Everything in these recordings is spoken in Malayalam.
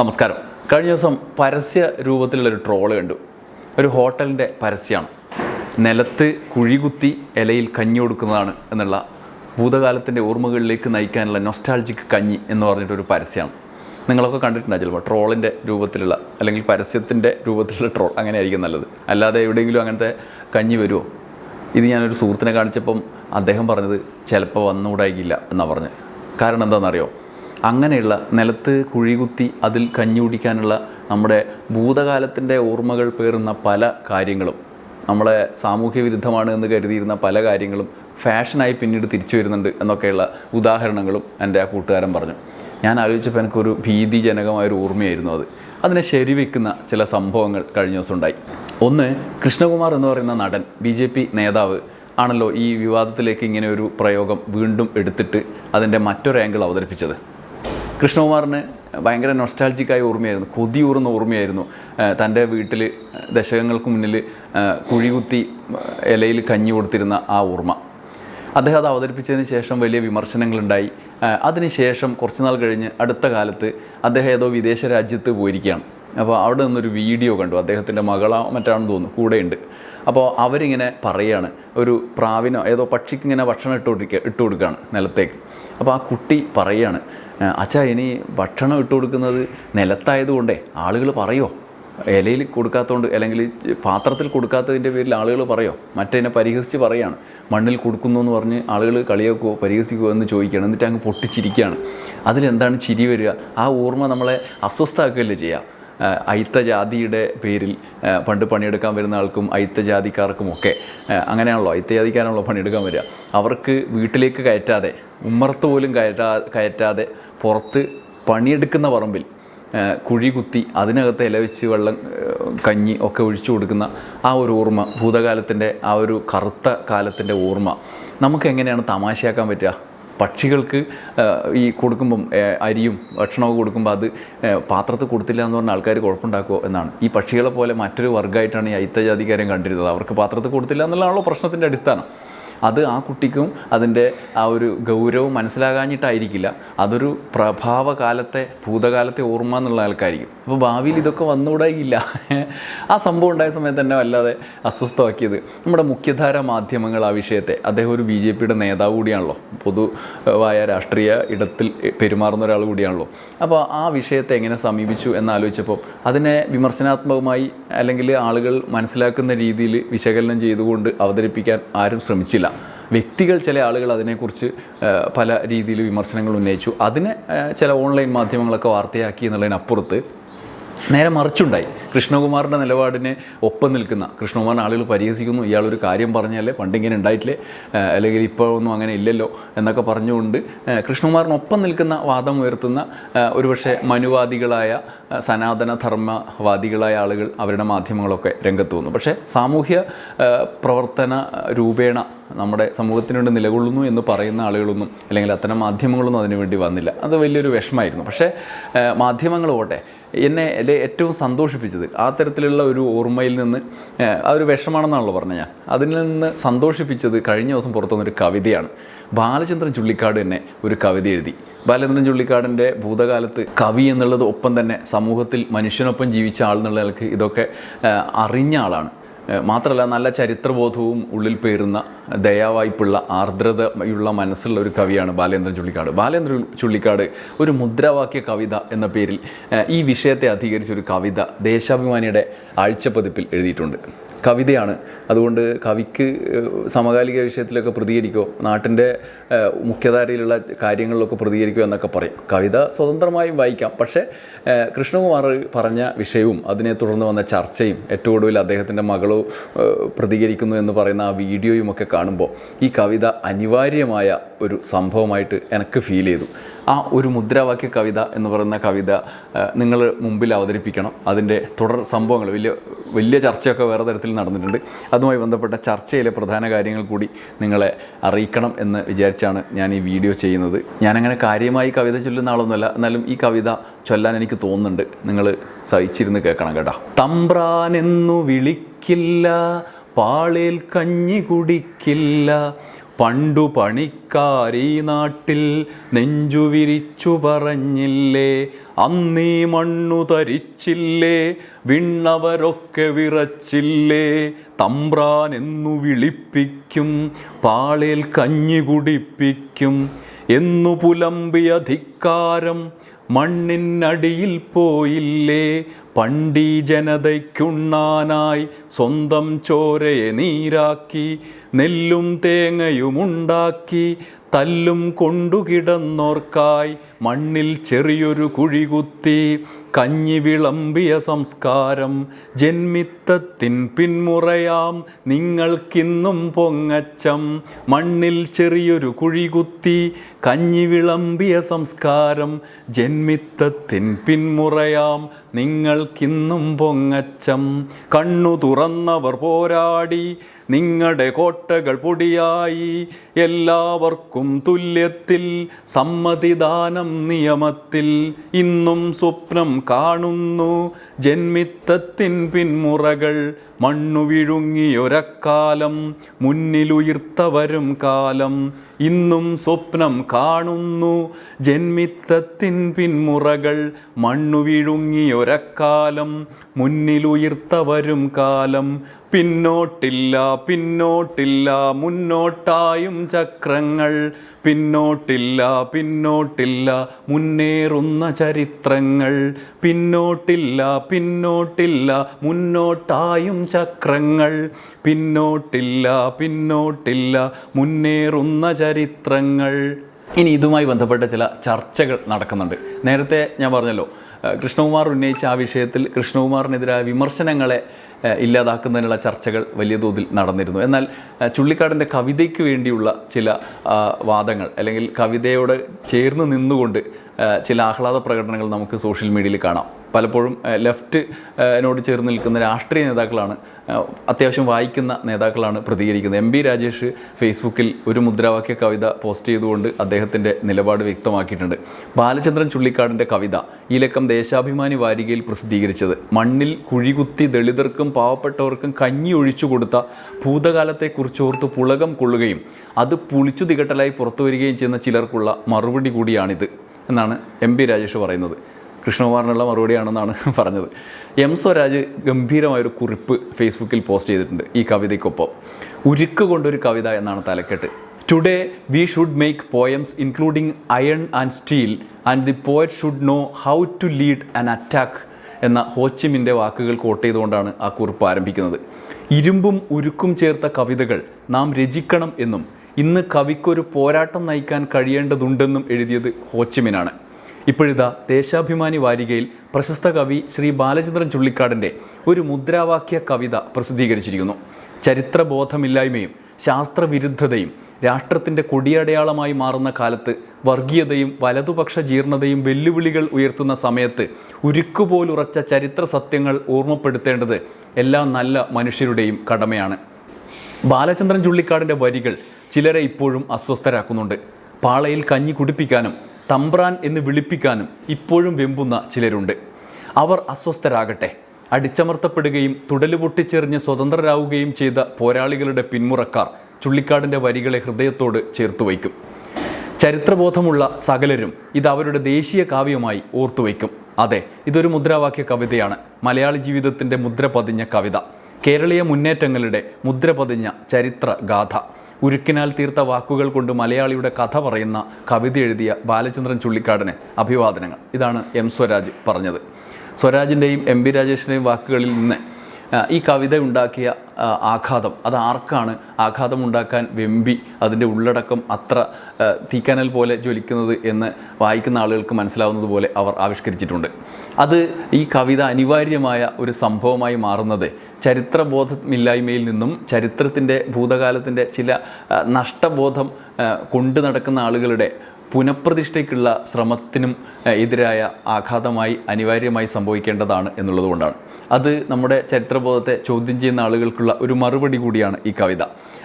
നമസ്കാരം. കഴിഞ്ഞ ദിവസം പരസ്യ രൂപത്തിലുള്ള ഒരു ട്രോൾ കണ്ടു. ഒരു ഹോട്ടലിന്റെ പരസ്യമാണ് നിലത്ത് കുഴികുത്തി ഇലയിൽ കഞ്ഞി കൊടുക്കുന്നതാണ് എന്നുള്ള ഭൂതകാലത്തിന്റെ ഓർമ്മകളിലേക്ക് നയിക്കാനുള്ള നൊസ്റ്റാൾജിക് കഞ്ഞി എന്ന് പറഞ്ഞിട്ടൊരു പരസ്യമാണ് നിങ്ങളൊക്കെ കണ്ടിട്ടുണ്ട് ചിലപ്പോൾ ട്രോളിന്റെ രൂപത്തിലുള്ള അല്ലെങ്കിൽ പരസ്യത്തിന്റെ രൂപത്തിലുള്ള ട്രോൾ അങ്ങനെ ആയിരിക്കും നല്ലത്. അല്ലാതെ എവിടെയെങ്കിലും അങ്ങനത്തെ കഞ്ഞി വരുമോ? ഇത് ഞാനൊരു സുഹൃത്തിനെ കാണിച്ചപ്പം അദ്ദേഹം പറഞ്ഞത് ചിലപ്പോൾ വന്നുകൂടായിക്കില്ല എന്നാണ് പറഞ്ഞത്. കാരണം എന്താണെന്നറിയോ? അങ്ങനെയുള്ള നിലത്ത് കുഴികുത്തി അതിൽ കഞ്ഞി കുടിക്കാനുള്ള നമ്മുടെ ഭൂതകാലത്തിന്റെ ഓർമ്മകൾ പേറുന്ന പല കാര്യങ്ങളും നമ്മളെ സാമൂഹ്യ വിരുദ്ധമാണ് എന്ന് കരുതിയിരുന്ന പല കാര്യങ്ങളും ഫാഷനായി പിന്നീട് തിരിച്ചു വരുന്നുണ്ട് എന്നൊക്കെയുള്ള ഉദാഹരണങ്ങളും എന്റെ ആ കൂട്ടുകാരൻ പറഞ്ഞു. ഞാൻ ആലോചിച്ചപ്പോൾ എനിക്കൊരു ഭീതിജനകമായൊരു ഓർമ്മയായിരുന്നു അത്. അതിനെ ശരിവെക്കുന്ന ചില സംഭവങ്ങൾ കഴിഞ്ഞ ദിവസം ഉണ്ടായി. ഒന്ന് കൃഷ്ണകുമാർ എന്ന് പറയുന്ന നടൻ ബി ജെ പി നേതാവ് ആണല്ലോ ഈ വിവാദത്തിലേക്ക് ഇങ്ങനെ ഒരു പ്രയോഗം വീണ്ടും എടുത്തിട്ട് അതിന്റെ മറ്റൊരു ആംഗിൾ അവതരിപ്പിച്ചത്. കൃഷ്ണകുമാറിന് ഭയങ്കര നൊസ്റ്റാൾജിക്കായ ഓർമ്മയായിരുന്നു. കൊതിയൂറുന്ന ഓർമ്മയായിരുന്നു. തന്റെ വീട്ടിൽ ദശകങ്ങൾക്ക് മുന്നിൽ കുഴികുത്തി ഇലയിൽ കഞ്ഞി കൊടുത്തിരുന്ന ആ ഓർമ്മ. അദ്ദേഹം അത് അവതരിപ്പിച്ചതിന് ശേഷം വലിയ വിമർശനങ്ങളുണ്ടായി. അതിനുശേഷം കുറച്ച് നാൾ കഴിഞ്ഞ് അടുത്ത കാലത്ത് അദ്ദേഹം ഏതോ വിദേശ രാജ്യത്ത് പോയിരിക്കുകയാണ്. അപ്പോൾ അവിടെ നിന്നൊരു വീഡിയോ കണ്ടു. അദ്ദേഹത്തിന്റെ മകളാ മറ്റാണെന്ന് തോന്നുന്നു. കൂടെയുണ്ട്. അപ്പോൾ അവരിങ്ങനെ പറയുകയാണ്. ഒരു പ്രാവിനോ ഏതോ പക്ഷിക്കിങ്ങനെ ഭക്ഷണം ഇട്ട് കൊടുക്കുക ഇട്ട് കൊടുക്കുകയാണ് നിലത്തേക്ക്. അപ്പോൾ ആ കുട്ടി പറയുകയാണ് അച്ഛാ ഇനി ഭക്ഷണം ഇട്ട് കൊടുക്കുന്നത് നിലത്തായതുകൊണ്ടേ ആളുകൾ പറയുമോ ഇലയിൽ കൊടുക്കാത്തതുകൊണ്ട് അല്ലെങ്കിൽ പാത്രത്തിൽ കൊടുക്കാത്തതിന്റെ പേരിൽ ആളുകൾ പറയോ? മറ്റതിനെ പരിഹസിച്ച് പറയാണ്. മണ്ണിൽ കൊടുക്കുന്നു എന്ന് പറഞ്ഞ് ആളുകൾ കളിയാക്കുമോ പരിഹസിക്കുമോ എന്ന് ചോദിക്കുകയാണ്. എന്നിട്ട് അങ്ങ് പൊട്ടിച്ചിരിക്കുകയാണ്. അതിലെന്താണ് ചിരി വരിക? ആ ഓർമ്മ നമ്മളെ അസ്വസ്ഥമാക്കുകയല്ലേ ചെയ്യുക? ആഹ് അയിത്ത ജാതിയുടെ പേരിൽ പണ്ട് പണിയെടുക്കാൻ വരുന്ന ആൾക്കും അയിത്തജാതിക്കാർക്കുമൊക്കെ അങ്ങനെയാണല്ലോ അയിത്തജാതിക്കാരാണല്ലോ പണിയെടുക്കാൻ വരിക. അവർക്ക് വീട്ടിലേക്ക് കയറ്റാതെ ഉമ്മർത്ത് പോലും കയറ്റാ കയറ്റാതെ പുറത്ത് പണിയെടുക്കുന്ന പറമ്പിൽ കുഴി കുത്തി അതിനകത്ത് ഇല വെച്ച് വെള്ളം കഞ്ഞി ഒക്കെ ഒഴിച്ചു കൊടുക്കുന്ന ആ ഒരു ഓർമ്മ ഭൂതകാലത്തിന്റെ ആ ഒരു കറുത്ത കാലത്തിന്റെ ഓർമ്മ നമുക്ക് എങ്ങനെയാണ് തമാശയാക്കാൻ പറ്റുക? പക്ഷികൾക്ക് ഈ കൊടുക്കുമ്പം അരിയും ഭക്ഷണമൊക്കെ കൊടുക്കുമ്പോൾ അത് പാത്രത്തിൽ കൊടുത്തില്ല എന്ന് പറഞ്ഞാൽ ആൾക്കാർ കുഴപ്പമുണ്ടാക്കുമോ എന്നാണ്. ഈ പക്ഷികളെ പോലെ മറ്റൊരു വർഗമായിട്ടാണ് ഈ അയിത്തജാതിക്കാരൻ കണ്ടിരുന്നത്. അവർക്ക് പാത്രത്തിൽ കൊടുത്തില്ല എന്നുള്ളതാണല്ലോ പ്രശ്നത്തിന്റെ അടിസ്ഥാനം. അത് ആ കുട്ടിക്കും അതിന്റെ ആ ഒരു ഗൗരവം മനസ്സിലാകാഞ്ഞിട്ടായിരിക്കില്ല. അതൊരു പ്രഭാവകാലത്തെ ഭൂതകാലത്തെ ഓർമ്മ എന്നുള്ള ആൾക്കായിരിക്കും അപ്പോൾ ഭാവിയിൽ ഇതൊക്കെ വന്നുകൂടായില്ല ആ സംഭവം ഉണ്ടായ സമയത്ത് തന്നെ വല്ലാതെ അസ്വസ്ഥമാക്കിയത്. നമ്മുടെ മുഖ്യധാര മാധ്യമങ്ങൾ ആ വിഷയത്തെ. അദ്ദേഹം ഒരു ബി ജെ പിയുടെ നേതാവ് കൂടിയാണല്ലോ. പൊതുവായ രാഷ്ട്രീയ ഇടത്തിൽ പെരുമാറുന്ന ഒരാൾ കൂടിയാണല്ലോ. അപ്പോൾ ആ വിഷയത്തെ എങ്ങനെ സമീപിച്ചു എന്നാലോചിച്ചപ്പോൾ അതിനെ വിമർശനാത്മകമായി അല്ലെങ്കിൽ ആളുകൾ മനസ്സിലാക്കുന്ന രീതിയിൽ വിശകലനം ചെയ്തുകൊണ്ട് അവതരിപ്പിക്കാൻ ആരും ശ്രമിച്ചില്ല. വ്യക്തികൾ ചില ആളുകൾ അതിനെക്കുറിച്ച് പല രീതിയിൽ വിമർശനങ്ങൾ ഉന്നയിച്ചു. അതിനെ ചില ഓൺലൈൻ മാധ്യമങ്ങളൊക്കെ വാർത്തയാക്കി എന്നുള്ളതിനപ്പുറത്ത് നേരെ മറിച്ചുണ്ടായി. കൃഷ്ണകുമാറിന്റെ നിലപാടിനെ ഒപ്പം നിൽക്കുന്ന കൃഷ്ണകുമാറിനെ ആളുകൾ പരിഹസിക്കുന്നു. ഇയാളൊരു കാര്യം പറഞ്ഞാലേ പണ്ടിങ്ങനെ ഉണ്ടായിട്ടില്ലേ? അല്ലെങ്കിൽ ഇപ്പോഴൊന്നും അങ്ങനെ ഇല്ലല്ലോ എന്നൊക്കെ പറഞ്ഞുകൊണ്ട് കൃഷ്ണകുമാറിനൊപ്പം നിൽക്കുന്ന വാദം ഉയർത്തുന്ന ഒരുപക്ഷെ മനുവാദികളായ സനാതന ധർമ്മവാദികളായ ആളുകൾ അവരുടെ മാധ്യമങ്ങളൊക്കെ രംഗത്ത് വന്നു. പക്ഷേ സാമൂഹ്യ പ്രവർത്തന രൂപേണ നമ്മുടെ സമൂഹത്തിന് വേണ്ടി നിലകൊള്ളുന്നു എന്ന് പറയുന്ന ആളുകളൊന്നും അല്ലെങ്കിൽ അത്തരം മാധ്യമങ്ങളൊന്നും അതിനു വേണ്ടി വന്നില്ല. അത് വലിയൊരു വിഷമമായിരുന്നു പക്ഷേ മാധ്യമങ്ങൾ പോട്ടെ എന്നെ എന്നെ ഏറ്റവും സന്തോഷിപ്പിച്ചത് ആ തരത്തിലുള്ള ഒരു ഓർമ്മയിൽ നിന്ന് ആ, ഒരു വിഷമാണെന്നാണല്ലോ പറഞ്ഞത് ഞാൻ. അതിൽ നിന്ന് സന്തോഷിപ്പിച്ചത് കഴിഞ്ഞ ദിവസം പുറത്തു വന്നൊരു കവിതയാണ്. ബാലചന്ദ്രൻ ചുള്ളിക്കാട് തന്നെ ഒരു കവിത എഴുതി. ബാലചന്ദ്രൻ ചുള്ളിക്കാടിന്റെ ഭൂതകാലത്ത് കവി എന്നുള്ളത് ഒപ്പം തന്നെ സമൂഹത്തിൽ മനുഷ്യനൊപ്പം ജീവിച്ച ആൾ എന്നുള്ള നിലയ്ക്ക് ഇതൊക്കെ അറിഞ്ഞ ആളാണ്. മാത്രമല്ല നല്ല ചരിത്രബോധവും ഉള്ളിൽ പേരുന്ന ദയാവായ്പുള്ള ആർദ്രതയുള്ള മനസ്സുള്ള ഒരു കവിയാണ് ബാലേന്ദ്രൻ ചുള്ളിക്കാട്. ബാലേന്ദ്രൻ ചുള്ളിക്കാട് ഒരു മുദ്രാവാക്യ കവിത എന്ന പേരിൽ ഈ വിഷയത്തെ അധികരിച്ചൊരു കവിത ദേശാഭിമാനിയുടെ ആഴ്ചപ്പതിപ്പിൽ എഴുതിയിട്ടുണ്ട്. കവിതയാണ്. അതുകൊണ്ട് കവിക്ക് സമകാലിക വിഷയത്തിലൊക്കെ പ്രതികരിക്കുമോ നാട്ടിന്റെ മുഖ്യധാരയിലുള്ള കാര്യങ്ങളിലൊക്കെ പ്രതികരിക്കുമോ എന്നൊക്കെ പറയും. കവിത സ്വതന്ത്രമായും വായിക്കാം. പക്ഷേ കൃഷ്ണകുമാർ പറഞ്ഞ വിഷയവും അതിനെ തുടർന്ന് വന്ന ചർച്ചയും ഏറ്റവും ഒടുവിൽ അദ്ദേഹത്തിന്റെ മകളോ പ്രതികരിക്കുന്നു എന്ന് പറയുന്ന ആ വീഡിയോയും ഒക്കെ കാണുമ്പോൾ ഈ കവിത അനിവാര്യമായ ഒരു സംഭവമായിട്ട് എനിക്ക് ഫീൽ ചെയ്തു. ആ ഒരു മുദ്രാവാക്യ കവിത എന്ന് പറയുന്ന കവിത നിങ്ങൾ മുമ്പിൽ അവതരിപ്പിക്കണം. അതിന്റെ തുടർ സംഭവങ്ങൾ വലിയ വലിയ ചർച്ചയൊക്കെ വേറെ തരത്തിൽ നടന്നിട്ടുണ്ട്. അതുമായി ബന്ധപ്പെട്ട ചർച്ചയിലെ പ്രധാന കാര്യങ്ങൾ കൂടി നിങ്ങളെ അറിയിക്കണം എന്ന് വിചാരിച്ചാണ് ഞാൻ ഈ വീഡിയോ ചെയ്യുന്നത്. ഞാനങ്ങനെ കാര്യമായി കവിത ചൊല്ലുന്ന ആളൊന്നുമല്ല. എന്നാലും ഈ കവിത ചൊല്ലാൻ എനിക്ക് തോന്നുന്നുണ്ട്. നിങ്ങൾ സഹിച്ചിരുന്ന് കേൾക്കണം കേട്ടോ. തമ്പ്രാനെന്നു വിളിക്കില്ല പാളിൽ കഞ്ഞി കുടിക്കില്ല പണ്ടു പണിക്കാരീ നാട്ടിൽ നെഞ്ചു വിരിച്ചു പറഞ്ഞില്ലേ അന്നീ മണ്ണു തരിച്ചില്ലേ വിണ്ണവരൊക്കെ വിറച്ചില്ലേ തമ്പ്രാൻ എന്നു വിളിപ്പിക്കും പാളേൽ കഞ്ഞി കുടിപ്പിക്കും എന്നു പുലമ്പിയ ധിക്കാരം മണ്ണിനടിയിൽ പോയില്ലേ പണ്ടീ ജനതയ്ക്കുണ്ണാനായി സ്വന്തം ചോരയെ നീരാക്കി നെല്ലും തേങ്ങയുമുണ്ടാക്കി തല്ലും കൊണ്ടുകിടന്നോർക്കായി മണ്ണിൽ ചെറിയൊരു കുഴി കുത്തി കഞ്ഞി വിളമ്പിയ സംസ്കാരം. ജന്മിത്തത്തിൻ പിന്മുറയാം നിങ്ങൾക്കിന്നും പൊങ്ങച്ചം. മണ്ണിൽ ചെറിയൊരു കുഴി കുത്തി കഞ്ഞി വിളമ്പിയ സംസ്കാരം. ജന്മിത്തത്തിൻ പിന്മുറയാം നിങ്ങൾക്കിന്നും പൊങ്ങച്ചം. കണ്ണു തുറന്നവർ പോരാടി നിങ്ങളുടെ കോട്ടകൾ പൊടിയായി. എല്ലാവർക്കും തുല്യത്തിൽ സമ്മതിദാനം നിയമത്തിൽ ഇന്നും സ്വപ്നം കാണുന്നു. ജന്മിത്തത്തിൻ പിന്മുറകൾ മണ്ണു വിഴുങ്ങിയൊരക്കാലം മുന്നിലുയർത്തവരും കാലം. ഇന്നും സ്വപ്നം കാണുന്നു. ജന്മിത്തത്തിൻ പിന്മുറകൾ മണ്ണു വിഴുങ്ങിയൊരക്കാലം മുന്നിലുയർത്തവരും കാലം. പിന്നോട്ടില്ല പിന്നോട്ടില്ല മുന്നോട്ടായും ചക്രങ്ങൾ. പിന്നോട്ടില്ല പിന്നോട്ടില്ല മുന്നേറുന്ന ചരിത്രങ്ങൾ. പിന്നോട്ടില്ല പിന്നോട്ടില്ല മുന്നോട്ടായും ചക്രങ്ങൾ. പിന്നോട്ടില്ല പിന്നോട്ടില്ല മുന്നേറുന്ന ചരിത്രങ്ങൾ. ഇനി ഇതുമായി ബന്ധപ്പെട്ട ചില ചർച്ചകൾ നടക്കുന്നുണ്ട്. നേരത്തെ ഞാൻ പറഞ്ഞല്ലോ കൃഷ്ണകുമാർ ഉന്നയിച്ച ആ വിഷയത്തിൽ കൃഷ്ണകുമാറിനെതിരായ വിമർശനങ്ങളെ ഇല്ലാതാക്കുന്നതിനുള്ള ചർച്ചകൾ വലിയ തോതിൽ നടന്നിരുന്നു. എന്നാൽ ചുള്ളിക്കാടിന്റെ കവിതയ്ക്ക് വേണ്ടിയുള്ള ചില വാദങ്ങൾ അല്ലെങ്കിൽ കവിതയോട് ചേർന്ന് നിന്നുകൊണ്ട് ചില ആഹ്ലാദ പ്രകടനങ്ങൾ നമുക്ക് സോഷ്യൽ മീഡിയയിൽ കാണാം. പലപ്പോഴും ലെഫ്റ്റ് ഏഹ് നോട് ചേർന്ന് നിൽക്കുന്ന രാഷ്ട്രീയ നേതാക്കളാണ് അത്യാവശ്യം വായിക്കുന്ന നേതാക്കളാണ് പ്രതികരിക്കുന്നത്. എം ബി രാജേഷ് ഫേസ്ബുക്കിൽ ഒരു മുദ്രാവാക്യ കവിത പോസ്റ്റ് ചെയ്തുകൊണ്ട് അദ്ദേഹത്തിന്റെ നിലപാട് വ്യക്തമാക്കിയിട്ടുണ്ട്. ബാലചന്ദ്രൻ ചുള്ളിക്കാടിന്റെ കവിത ഈ ലക്കം ദേശാഭിമാനി വാരികയിൽ പ്രസിദ്ധീകരിച്ചത്. മണ്ണിൽ കുഴികുത്തി ദളിതർക്കും പാവപ്പെട്ടവർക്കും കഞ്ഞി ഒഴിച്ചു കൊടുത്ത ഭൂതകാലത്തെക്കുറിച്ചോർത്ത് പുളകം കൊള്ളുകയും അത് പുളിച്ചു തികട്ടലായി പുറത്തു വരികയും ചെയ്യുന്ന ചിലർക്കുള്ള മറുപടി കൂടിയാണിത്. എന്നാണ് എം പി രാജേഷ് പറയുന്നത്. കൃഷ്ണകുമാറിനുള്ള മറുപടിയാണെന്നാണ് പറഞ്ഞത്. എം സ്വരാജ് ഗംഭീരമായൊരു കുറിപ്പ് ഫേസ്ബുക്കിൽ പോസ്റ്റ് ചെയ്തിട്ടുണ്ട് ഈ കവിതയ്ക്കൊപ്പം. ഉരുക്ക് കൊണ്ടൊരു കവിത എന്നാണ് തലക്കെട്ട്. Today we should make poems including iron and steel and the poet should know how to lead an attack എന്ന ഹോച്ചിമിന്റെ വാക്കുകൾ കോട്ട് ചെയ്തുകൊണ്ടാണ് ആ കുറിപ്പ് ആരംഭിക്കുന്നത്. ഇരുമ്പും ഉരുക്കും ചേർത്ത കവിതകൾ നാം രചിക്കണം എന്നും ഇന്ന് കവിക്കൊരു പോരാട്ടം നയിക്കാൻ കഴിയേണ്ടതുണ്ടെന്നും എഴുതിയത് ഹോച്ചിമിനാണ്. ഇപ്പോഴിതാ ദേശാഭിമാനി വാരികയിൽ പ്രശസ്ത കവി ശ്രീ ബാലചന്ദ്രൻ ചുള്ളിക്കാടിന്റെ ഒരു മുദ്രാവാക്യ കവിത പ്രസിദ്ധീകരിച്ചിരിക്കുന്നു. ചരിത്രബോധമില്ലായ്മയും ശാസ്ത്രവിരുദ്ധതയും രാഷ്ട്രത്തിന്റെ കൊടിയടയാളമായി മാറുന്ന കാലത്ത് വർഗീയതയും വലതുപക്ഷ ജീർണതയും വെല്ലുവിളികൾ ഉയർത്തുന്ന സമയത്ത് ഉരുക്കുപോലുറച്ച ചരിത്ര സത്യങ്ങൾ ഓർമ്മപ്പെടുത്തേണ്ടത് എല്ലാ നല്ല മനുഷ്യരുടെയും കടമയാണ്. ബാലചന്ദ്രൻ ചുള്ളിക്കാടിന്റെ വരികൾ ചിലരെ ഇപ്പോഴും അസ്വസ്ഥരാക്കുന്നുണ്ട്. പാളയിൽ കഞ്ഞി കുടിപ്പിക്കാനും തമ്പ്രാൻ എന്ന് വിളിപ്പിക്കാനും ഇപ്പോഴും വെമ്പുന്ന ചിലരുണ്ട്. അവർ അസ്വസ്ഥരാകട്ടെ. അടിച്ചമർത്തപ്പെടുകയും തുടലുപൊട്ടിച്ചെറിഞ്ഞ് സ്വതന്ത്രരാവുകയും ചെയ്ത പോരാളികളുടെ പിന്മുറക്കാർ ചുള്ളിക്കാടിന്റെ വരികളെ ഹൃദയത്തോട് ചേർത്ത് വയ്ക്കും. ചരിത്രബോധമുള്ള സകലരും ഇത് അവരുടെ ദേശീയ കാവ്യമായി ഓർത്തുവയ്ക്കും അതെ ഇതൊരു മുദ്രാവാക്യ കവിതയാണ്. മലയാളി ജീവിതത്തിന്റെ മുദ്ര പതിഞ്ഞ കവിത. കേരളീയ മുന്നേറ്റങ്ങളുടെ മുദ്ര പതിഞ്ഞ ചരിത്ര ഗാഥ ഉരുക്കിനാൽ തീർത്ത വാക്കുകൾ കൊണ്ട് മലയാളിയുടെ കഥ പറയുന്ന കവിത എഴുതിയ ബാലചന്ദ്രൻ ചുള്ളിക്കാടിന് അഭിവാദനങ്ങൾ. ഇതാണ് എം സ്വരാജ് പറഞ്ഞത്. സ്വരാജിന്റെയും എം ബി രാജേഷിന്റെയും വാക്കുകളിൽ നിന്ന് ഈ കവിത ഉണ്ടാക്കിയ ആഘാതം അത് ആർക്കാണ് ആഘാതം ഉണ്ടാക്കാൻ വെമ്പി അതിന്റെ ഉള്ളടക്കം അത്ര തീക്കനൽ പോലെ ജ്വലിക്കുന്നത് എന്ന് വായിക്കുന്ന ആളുകൾക്ക് മനസ്സിലാവുന്നത് പോലെ അവർ ആവിഷ്കരിച്ചിട്ടുണ്ട്. അത് ഈ കവിത അനിവാര്യമായ ഒരു സംഭവമായി മാറുന്നത് ചരിത്രബോധമില്ലായ്മയിൽ നിന്നും ചരിത്രത്തിന്റെ ഭൂതകാലത്തിന്റെ ചില നഷ്ടബോധം കൊണ്ടു നടക്കുന്ന ആളുകളുടെ പുനഃപ്രതിഷ്ഠയ്ക്കുള്ള ശ്രമത്തിനും എതിരായ ആഘാതമായി അനിവാര്യമായി സംഭവിക്കേണ്ടതാണ് എന്നുള്ളതുകൊണ്ടാണ്. അത് നമ്മുടെ ചരിത്രബോധത്തെ ചോദ്യം ചെയ്യുന്ന ആളുകൾക്കുള്ള ഒരു മറുപടി കൂടിയാണ് ഈ കവിത.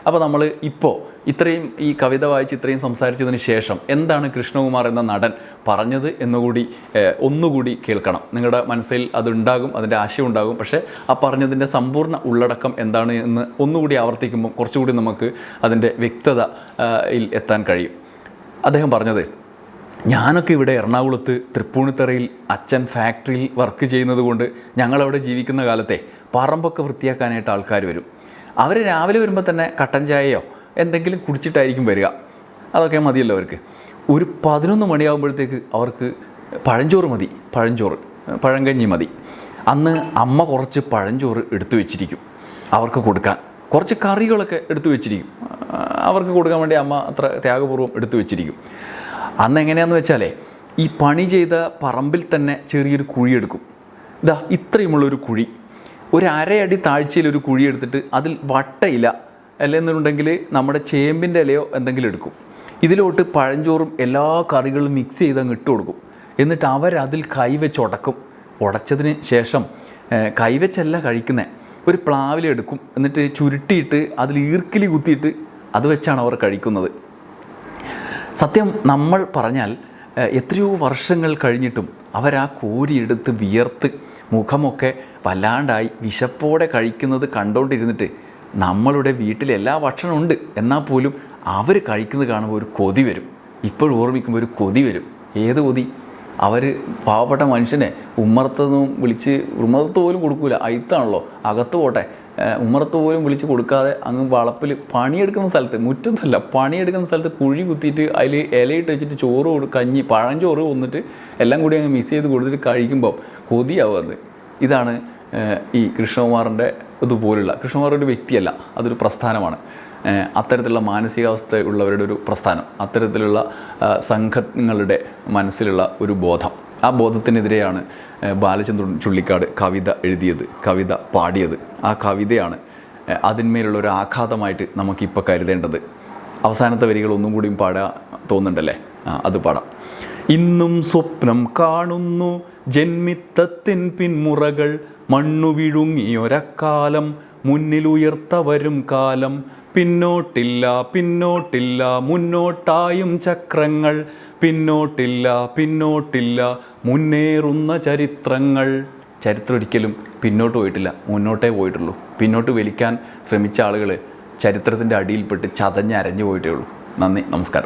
അപ്പോൾ നമ്മൾ ഇപ്പോൾ ഇത്രയും ഈ കവിത വായിച്ച് ഇത്രയും സംസാരിച്ചതിന് ശേഷം എന്താണ് കൃഷ്ണകുമാർ എന്ന നടൻ പറഞ്ഞത് എന്നുകൂടി ഒന്നുകൂടി കേൾക്കണം. നിങ്ങളുടെ മനസ്സിൽ അതുണ്ടാകും അതിന്റെ ആശയം ഉണ്ടാകും. പക്ഷേ ആ പറഞ്ഞതിന്റെ സമ്പൂർണ ഉള്ളടക്കം എന്താണ് എന്ന് ഒന്നുകൂടി ആവർത്തിക്കുമ്പോൾ കുറച്ചുകൂടി നമുക്ക് അതിന്റെ വ്യക്തത എത്താൻ കഴിയും. അദ്ദേഹം പറഞ്ഞത് ഞാനൊക്കെ ഇവിടെ എറണാകുളത്ത് തൃപ്പൂണിത്തറയിൽ അച്ഛൻ ഫാക്ടറിയിൽ വർക്ക് ചെയ്യുന്നത് കൊണ്ട് ഞങ്ങളവിടെ ജീവിക്കുന്ന കാലത്തെ പറമ്പൊക്കെ വൃത്തിയാക്കാനായിട്ട് ആൾക്കാർ വരും. അവർ രാവിലെ വരുമ്പോൾ തന്നെ കട്ടൻ ചായയോ എന്തെങ്കിലും കുടിച്ചിട്ടായിരിക്കും വരിക. അതൊക്കെ മതിയല്ലോ അവർക്ക്. ഒരു പതിനൊന്ന് മണിയാകുമ്പോഴത്തേക്ക് അവർക്ക് പഴഞ്ചോറ് മതി. പഴഞ്ചോറ് പഴങ്കഞ്ഞി മതി. അന്ന് അമ്മ കുറച്ച് പഴഞ്ചോറ് എടുത്തു വെച്ചിരിക്കും അവർക്ക് കൊടുക്കാൻ. കുറച്ച് കറികളൊക്കെ എടുത്തു വെച്ചിരിക്കും. അവർക്ക് കൊടുക്കാൻ വേണ്ടി അമ്മ അത്ര ത്യാഗപൂർവം എടുത്തു വെച്ചിരിക്കും. അന്ന് എങ്ങനെയാണെന്ന് വെച്ചാലേ ഈ പണി ചെയ്ത പറമ്പിൽ തന്നെ ചെറിയൊരു കുഴി എടുക്കും. ഇതാ ഇത്രയുമുള്ളൊരു കുഴി. ഒരു അരയടി താഴ്ചയിൽ ഒരു കുഴി എടുത്തിട്ട് അതിൽ വട്ടയില അല്ലെന്നുണ്ടെങ്കിൽ നമ്മുടെ ചേമ്പിന്റെ ഇലയോ എന്തെങ്കിലും എടുക്കും. ഇതിലോട്ട് പഴഞ്ചോറും എല്ലാ കറികളും മിക്സ് ചെയ്ത് അങ്ങ് ഇട്ട് കൊടുക്കും. എന്നിട്ട് അവരതിൽ കൈവച്ച് ഉടക്കും. ഉടച്ചതിന് ശേഷം കൈവെച്ചല്ല കഴിക്കുന്നത് ഒരു പ്ലാവിലെടുക്കും എന്നിട്ട് ചുരുട്ടിയിട്ട് അതിൽ ഈർക്കിലി കുത്തിയിട്ട് അത് വെച്ചാണ് അവർ കഴിക്കുന്നത്. സത്യം നമ്മൾ പറഞ്ഞാൽ എത്രയോ വർഷങ്ങൾ കഴിഞ്ഞിട്ടും അവരാ കോരിയെടുത്ത് വിയർത്ത് മുഖമൊക്കെ വല്ലാണ്ടായി വിശപ്പോടെ കഴിക്കുന്നത് കണ്ടുകൊണ്ടിരുന്നിട്ട് നമ്മളുടെ വീട്ടിൽ എല്ലാ ഭക്ഷണവും ഉണ്ട്. എന്നാൽ പോലും അവർ കഴിക്കുന്നത് കാണുമ്പോൾ ഒരു കൊതി വരും. ഇപ്പോഴും ഓർമ്മിക്കുമ്പോൾ ഒരു കൊതി വരും. ഏത് കൊതി? അവർ പാവപ്പെട്ട മനുഷ്യനെ ഉമ്മറത്തൊന്നും വിളിച്ച് ഉമ്മറത്ത് പോലും കൊടുക്കൂല. അയിത്താണല്ലോ. അകത്ത് പോട്ടെ. ഉമ്മറത്ത് പോലും വിളിച്ച് കൊടുക്കാതെ അങ്ങ് വളപ്പിൽ പണിയെടുക്കുന്ന സ്ഥലത്ത് മുറ്റത്തല്ല പണിയെടുക്കുന്ന സ്ഥലത്ത് കുഴി കുത്തിയിട്ട് അതിൽ ഇലയിട്ട് വെച്ചിട്ട് ചോറ് കൊടു കഞ്ഞി പഴഞ്ചോറ് കൊന്നിട്ട് എല്ലാം കൂടി അങ്ങ് മിസ് ചെയ്ത് കൊടുത്തിട്ട് കഴിക്കുമ്പോൾ കൊതിയാവും അത്. ഇതാണ് ഈ കൃഷ്ണകുമാറിന്റെ ഇതുപോലുള്ള കൃഷ്ണകുമാർ ഒരു വ്യക്തിയല്ല അതൊരു പ്രസ്ഥാനമാണ്. അത്തരത്തിലുള്ള മാനസികാവസ്ഥ ഉള്ളവരുടെ ഒരു പ്രസ്ഥാനം അത്തരത്തിലുള്ള സംഘങ്ങളുടെ മനസ്സിലുള്ള ഒരു ബോധം. ആ ബോധത്തിനെതിരെയാണ് ബാലചന്ദ്രൻ ചുള്ളിക്കാട് കവിത എഴുതിയത് കവിത പാടിയത്. ആ കവിതയാണ് അതിന്മേലുള്ള ഒരു ആഘാതമായിട്ട് നമുക്കിപ്പോൾ കരുതേണ്ടത്. അവസാനത്തെ വരികൾ ഒന്നും കൂടിയും പാടാൻ തോന്നുന്നുണ്ടല്ലേ? അത് പാടാം. ഇന്നും സ്വപ്നം കാണുന്നു. ജന്മിത്തത്തിൻ പിന്മുറകൾ മണ്ണു വിഴുങ്ങിയൊരക്കാലം. മുന്നിലുയർത്തവരും കാലം. പിന്നോട്ടില്ല പിന്നോട്ടില്ല മുന്നോട്ടായും ചക്രങ്ങൾ. പിന്നോട്ടില്ല പിന്നോട്ടില്ല മുന്നേറുന്ന ചരിത്രങ്ങൾ. ചരിത്രം ഒരിക്കലും പിന്നോട്ട് പോയിട്ടില്ല. മുന്നോട്ടേ പോയിട്ടുള്ളൂ. പിന്നോട്ട് വലിക്കാൻ ശ്രമിച്ച ആളുകൾ ചരിത്രത്തിന്റെ അടിയിൽപ്പെട്ട് ചതഞ്ഞരഞ്ഞു പോയിട്ടേ ഉള്ളൂ. നന്ദി നമസ്കാരം.